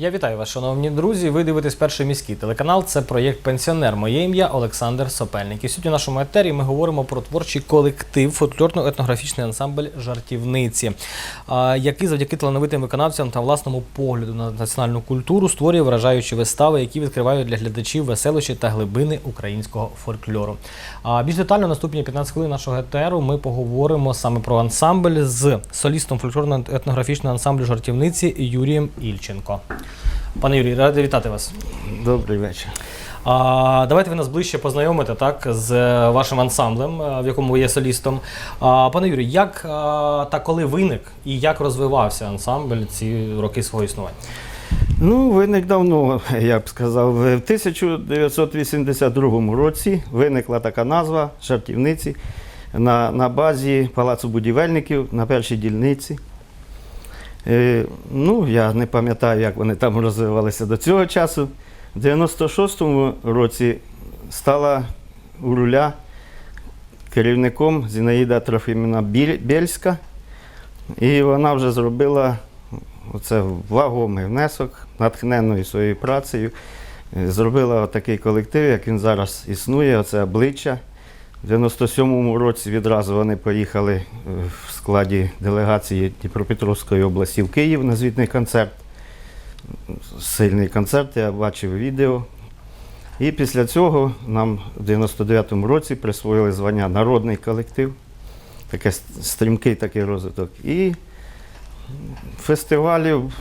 Я вітаю вас, шановні друзі. Ви дивитесь перший міський телеканал. Це проєкт Пенсіонер. Моє ім'я Олександр Сопельник. І сьогодні в нашому етері ми говоримо про творчий колектив фольклорно-етнографічний ансамбль жартівниці, який завдяки талановитим виконавцям та власному погляду на національну культуру створює вражаючі вистави, які відкривають для глядачів веселощі та глибини українського фольклору. А більш детально наступні 15 хвилин нашого етеру ми поговоримо саме про ансамбль з солістом фольклорно-етнографічного ансамблю жартівниці Юрієм Ільченко. Пане Юрій, радий вітати вас. Добрий вечір. А, давайте ви нас ближче познайомите так, з е, вашим ансамблем, е, в якому ви є солістом. А, пане Юрій, як а, та коли виник і як розвивався ансамбль ці роки свого існування? Ну, виник давно, я б сказав. В 1982 році виникла така назва жартівниці на, на базі Палацу будівельників на першій дільниці. Е, ну, я не пам'ятаю, як вони там розвивалися до цього часу. В 96-му році стала у руля керівником Зінаїда Трофімівна Біль- Бєльська. І вона вже зробила оце вагомий внесок, натхненною своєю працею. Зробила такий колектив, як він зараз існує, оце обличчя. В 97-му році відразу вони поїхали е, в складі делегації Дніпропетровської області в Київ на звітний концерт. Сильний концерт, я бачив відео. І після цього нам в 99-му році присвоїли звання Народний колектив. Таке стрімкий такий розвиток. І фестивалів,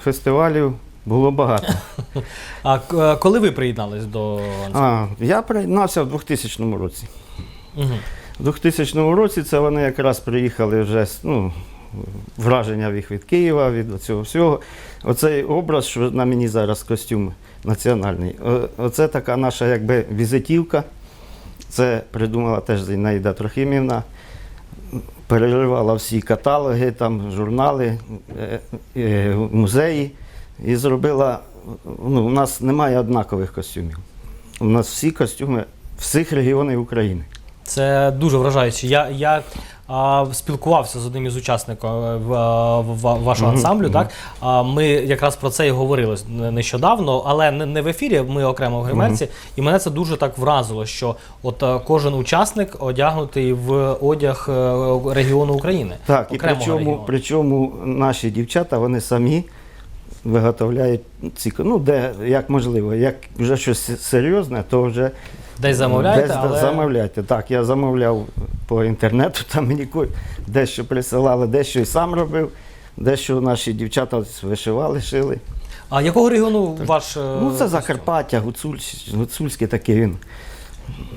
фестивалів було багато. А коли ви приєднались до? А, я приєднався в 2000 році. У 2000 році це вони якраз приїхали вже ну, враження їх від Києва, від цього всього. Оцей образ, що на мені зараз костюм національний, оце така наша якби візитівка. Це придумала теж Зінаїда Трохимівна. Переривала всі каталоги, там, журнали, е, е, музеї і зробила. Ну, у нас немає однакових костюмів. У нас всі костюми всіх регіонів України. Це дуже вражаюче. Я, я а, спілкувався з одним із учасників е, в, а, в- в- вашого ансамблю. мгм. Так а, ми якраз про це і говорили нещодавно, але не, не в ефірі. Ми окремо в гримерці, і мене це дуже так вразило, що от е, кожен учасник одягнутий в одяг е, регіону України. Так, і причому, регіону. причому наші дівчата вони самі виготовляють ці, ну, де як можливо, як вже щось серйозне, то вже Десь замовляєте, десь але замовляйте. Так, я замовляв по інтернету, там мені дещо присилали, дещо і сам робив, дещо наші дівчата вишивали, шили. а якого регіону ваш е, Ну, це? Закарпаття, Гуцульсь, Гуцульський такий він.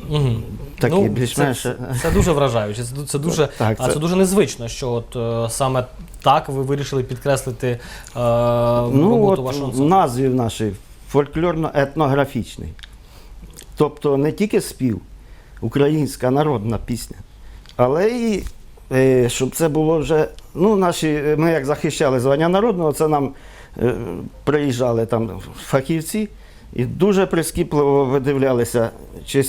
Мгм. Такий Ну, більш-менш. Це, це дуже вражаюче. Це, це дуже Так, а це- це дуже незвично, що от е, саме так ви вирішили підкреслити е, Ну, роботу от вашого в ансамблю. назві нашій фольклорно-етнографічний. Тобто не тільки спів, українська народна пісня, але і е, щоб це було вже. Ну, наші, ми як захищали звання народного, це нам е, приїжджали там фахівці і дуже прискіпливо видивлялися, чи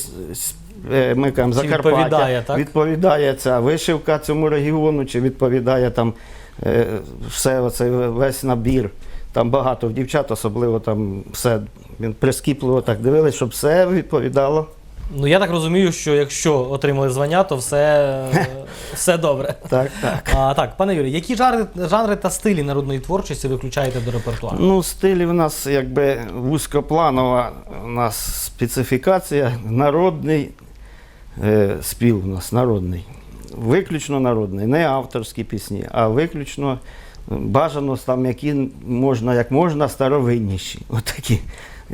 е, ми кажемо, Закарпаття відповідає, так? відповідає ця вишивка цьому регіону, чи відповідає там е, все оцей весь набір. Там багато в дівчат, особливо там все він прискіпливо так дивились, щоб все відповідало. Ну я так розумію, що якщо отримали звання, то все, все добре. Так, так. А, так, пане Юрій, які жанри, жанри та стилі народної творчості ви включаєте до репертуару? Ну, стиль у нас якби вузькопланова у нас специфікація, народний е, спів у нас народний. Виключно народний, не авторські пісні, а виключно бажано там, які можна, як можна, старовинніші. Отакі.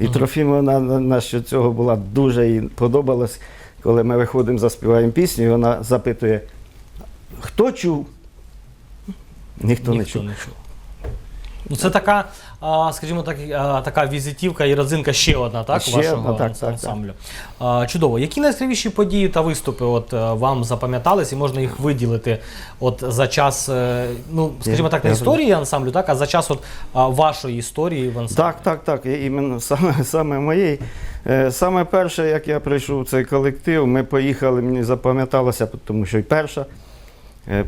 І Трофіму на, на що цього була дуже їй подобалось, коли ми виходимо, заспіваємо пісню, і вона запитує, хто чув? Ніхто, не чув. Ну, це така, а, скажімо так, а, така візитівка і родзинка ще одна, так? Ще вашого одна, так, так, ансамблю. А, чудово. Які найяскравіші події та виступи от, е, вам запам'ятались і можна їх виділити от, за час, е, ну, скажімо так, не історії ансамблю, так, а за час от, вашої історії в ансамблі? Так, так, так. Іменно саме, саме моєї. Е, Саме перше, як я прийшов в цей колектив, ми поїхали, мені запам'яталося, тому що й перша.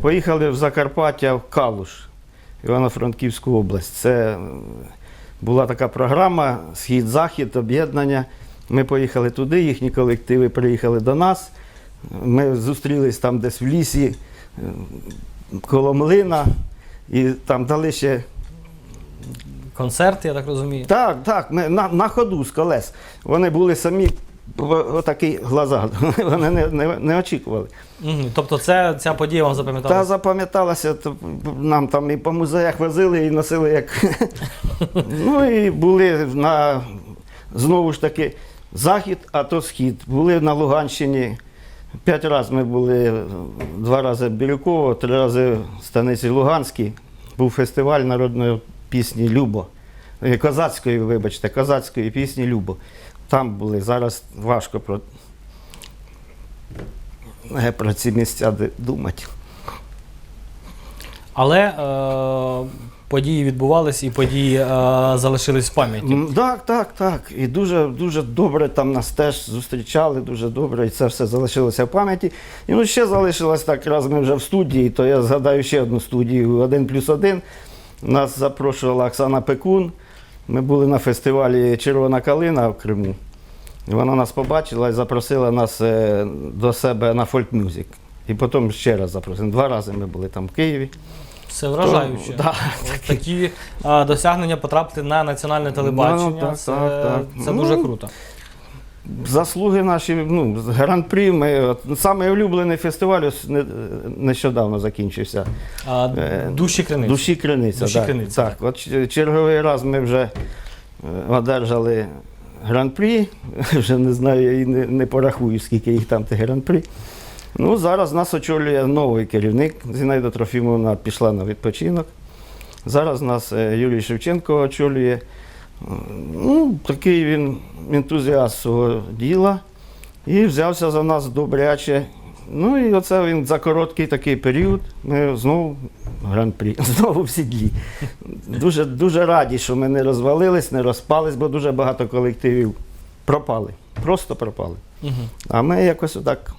Поїхали в Закарпаття в Калуш, Івано-Франківську область. Це е, була така програма Схід-Захід, об'єднання. Ми поїхали туди, їхні колективи приїхали до нас. Ми зустрілись там десь в лісі е, коло млина, і там дали ще Концерт, я так розумію. так, так, ми на, на ходу з колес. Вони були самі отакі глаза. Вони не, не, не очікували. Мгм. Тобто це, ця подія вам Та запам'яталася? нам там і по музеях возили і носили як. ну і були на знову ж таки захід, а то схід. Були на Луганщині. П'ять разів ми були два рази Бірюково, три рази в станиці Луганській. Був фестиваль народної пісні Любо. Е, Козацької, вибачте, козацької пісні Любо. Там були. Зараз важко про, е, про ці місця думати. Але е, події відбувались і події е, залишились в пам'яті. Так, так, так. І дуже, дуже добре там нас теж зустрічали, дуже добре, і це все залишилося в пам'яті. І ну ще залишилось так, раз ми вже в студії, то я згадаю ще одну студію один плюс один. Нас запрошувала Оксана Пекун. Ми були на фестивалі Червона калина в Криму. І вона нас побачила і запросила нас е, до себе на фольк-мюзик. І потім ще раз запросила. Два рази ми були там в Києві. Це вражаюче. Да, Такі а, досягнення потрапити на національне телебачення. Ну, так, це так, так. це Ну, дуже круто. Заслуги наші, ну, гран-прі. Ми, самий улюблений фестиваль ось не- нещодавно закінчився. А, Е, душі криниці. Душі Криниця. Душі так. Криниці, так. От ч- черговий раз ми вже е, одержали гран-прі. Вже не знаю, і не, не порахую, скільки їх там тих гран-прі. Ну, зараз нас очолює новий керівник. Зінаїда Трофімовна пішла на відпочинок. Зараз нас е, Юрій Шевченко очолює. Ну, такий він ентузіаст свого діла і взявся за нас добряче. Ну і оце він за короткий такий період. Ми знову гран-прі, знову в сідлі. Дуже, дуже раді, що ми не розвалились, не розпались, бо дуже багато колективів пропали. Просто пропали. Мгм. А ми якось отак.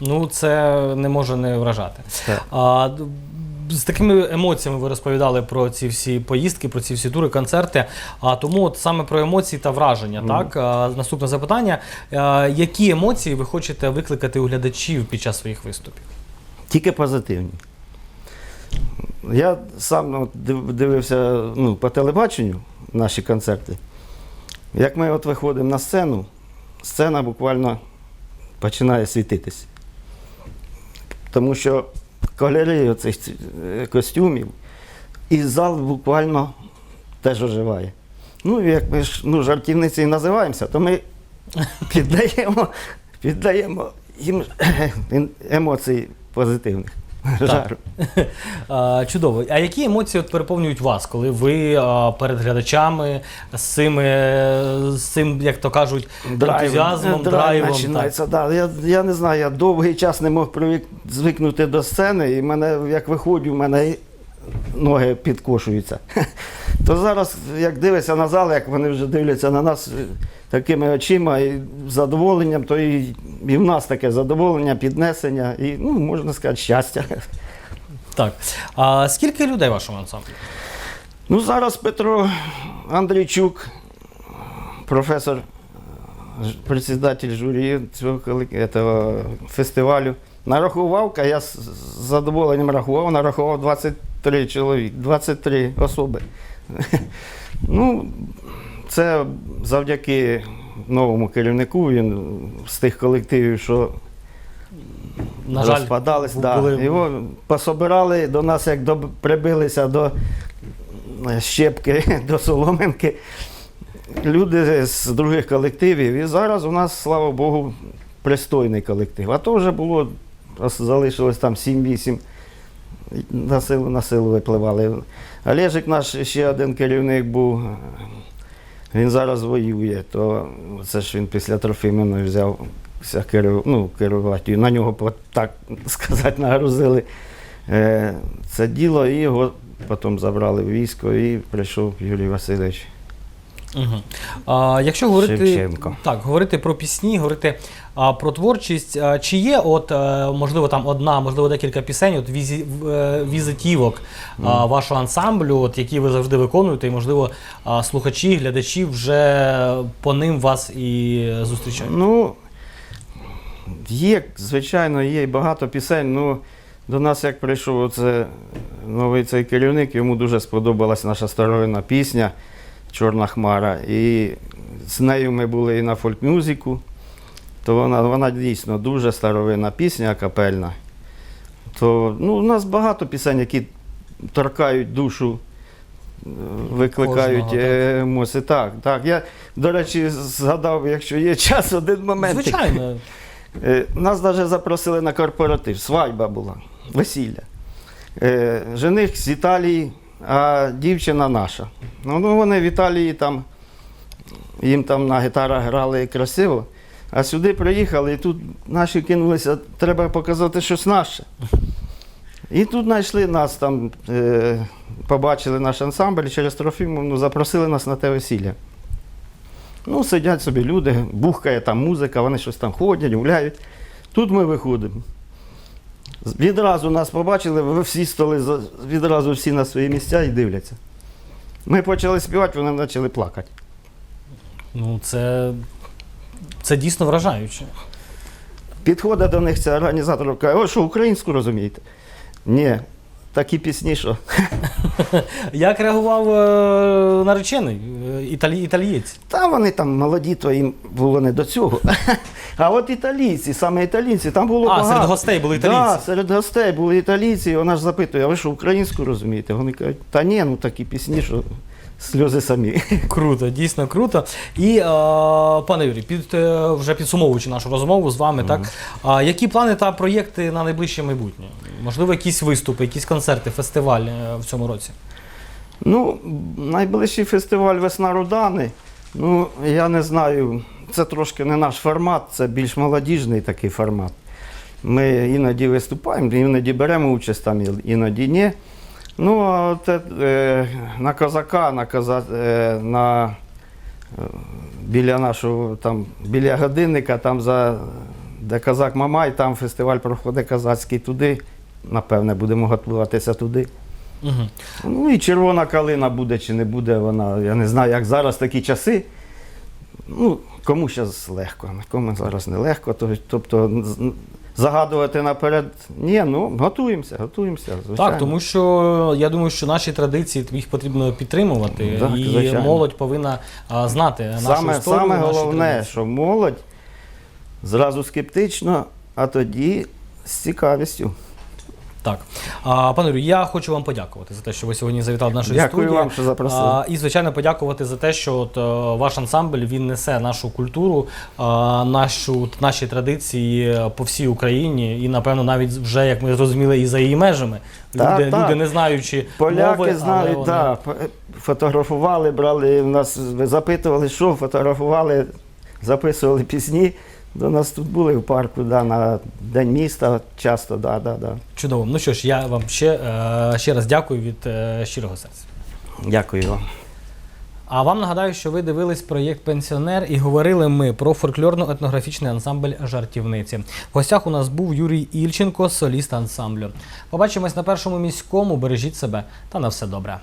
Ну, це не може не вражати. Так. А, з такими емоціями ви розповідали про ці всі поїздки, про ці всі тури, концерти. А тому от саме про емоції та враження. Так, а, наступне запитання: А, які емоції ви хочете викликати у глядачів під час своїх виступів? Тільки позитивні. Я сам дивився ну, по телебаченню наші концерти. Як ми от виходимо на сцену, сцена буквально починає світитися. Тому що кольори оцих е, костюмів, і зал буквально теж оживає. Ну, як ми ж ну, жартівниці і називаємося, то ми піддаємо, піддаємо їм емоцій позитивних. Жару. А, чудово. А які емоції от переповнюють вас, коли ви а, перед глядачами з цими, з цим, як то кажуть, ентузіазмом, драйвом? так? починається. Да. Я, я не знаю, я довгий час не мог привик, звикнути до сцени, і мене, як виходжу, в мене і ноги підкошуються. То зараз, як дивишся на зал, як вони вже дивляться на нас е, такими очима і задоволенням, то і, і в нас таке задоволення, піднесення, і, ну, можна сказати, щастя. Так. А скільки людей в вашому ансамблі? Ну, зараз Петро Андрійчук, професор, председатель журі цього этого фестивалю. Нарахував, а я з задоволенням рахував, нарахував 23 чоловік, 23 особи. Ну, це завдяки новому керівнику. Він з тих колективів, що На жаль, розпадались. Да. були- Його пособирали до нас, як до, прибилися до е, щепки, до соломинки. Люди з других колективів. І зараз у нас, слава Богу, пристойний колектив. А то вже було, ос- залишилось там 7-8. На силу, на силу випливали. Олежик наш ще один керівник був. Він зараз воює, то це ж він після Трофіміної взявся керу, ну, керувати. На нього, так сказати, нагрузили е, це діло, і його потім забрали в військо, і прийшов Юрій Васильович. Угу. А, якщо говорити, Шевченко. так, говорити про пісні, говорити а, про творчість, а, чи є, от, е, можливо, там одна, можливо, декілька пісень, от візі, е, візитівок а, вашого ансамблю, от, які ви завжди виконуєте, і, можливо, а, слухачі, глядачі вже по ним вас і зустрічають. Ну, є, звичайно, є і багато пісень. Ну, до нас, як прийшов оце новий цей керівник, йому дуже сподобалась наша старовинна пісня Чорна Хмара. І з нею ми були і на фольк-мюзику. То вона, вона дійсно дуже старовинна пісня капельна. То ну, у нас багато пісень, які торкають душу, е, викликають емоції. Так, так. Я, до речі, згадав, якщо є час, один момент. Звичайно. Е, Нас навіть запросили на корпоратив, свадьба була, весілля. Е, Жених з Італії, а дівчина наша. Ну, ну вони в Італії там, їм там на гітарах грали красиво, а сюди приїхали, і тут наші кинулися, треба показати щось наше. І тут знайшли нас там, е, побачили наш ансамбль через Трофімовну, запросили нас на те весілля. Ну, сидять собі люди, бухкає там музика, вони щось там ходять, гуляють. Тут ми виходимо. Відразу нас побачили, ви всі стали відразу всі на свої місця і дивляться. Ми почали співати, вони почали плакати. Ну, це, це дійсно вражаюче. Підходить до них ця організатор, каже, о, що українську розумієте? Ні, такі пісні, що. Як реагував е, наречений, е, італі, італієць? Та вони там молоді, то їм було не до цього. А от італійці, саме італійці, там було А, багато. серед гостей були італійці. Так, серед гостей були італійці, і вона ж запитує, а ви що українську розумієте? Вони кажуть, та ні, ну такі пісні, що сльози самі. Круто, дійсно круто. І е, пане Юрій, під е, вже підсумовуючи нашу розмову з вами, так а які плани та проєкти на найближче майбутнє? Можливо, якісь виступи, якісь концерти, фестиваль е, в цьому році? Ну, найближчий фестиваль Весна Рудани. Ну, я не знаю, це трошки не наш формат, це більш молодіжний такий формат. Ми іноді виступаємо, іноді беремо участь там, іноді ні. Ну, а е, на козака, на, коза, е, на е, біля нашого там, біля годинника, там за де козак Мамай, там фестиваль проходить козацький туди. Напевне, будемо готуватися туди. Угу. Ну і червона калина буде чи не буде вона. Я не знаю, як зараз такі часи. Ну, кому зараз легко, кому зараз не легко. Тобто загадувати наперед. Ні, ну готуємося, готуємося. Звичайно. Так, тому що я думаю, що наші традиції їх потрібно підтримувати, Так, і звичайно. молодь повинна а, знати нашу саме, історію. саме наші головне, традиції. що молодь зразу скептично, а тоді з цікавістю. Так. А, пане Юрію, я хочу вам подякувати за те, що ви сьогодні завітали до нашої Дякую студії. вам, що запросили. А, і, звичайно, подякувати за те, що от, е, ваш ансамбль він несе нашу культуру, е, нашу, наші традиції по всій Україні, і, напевно, навіть вже, як ми зрозуміли, і за її межами. Так, люди, так. люди не знаючи Поляки мови, знають, але вони... да, фотографували, брали, нас запитували, що фотографували, записували пісні. До нас тут були в парку, да, на День міста часто, да, да, да. Чудово. Ну що ж, я вам ще, е, ще раз дякую від е, щирого серця. Дякую вам. А вам нагадаю, що ви дивились проєкт Пенсіонер і говорили ми про фольклорно-етнографічний ансамбль жартівниці. В гостях у нас був Юрій Ільченко, соліст ансамблю. Побачимось на першому міському. Бережіть себе та на все добре.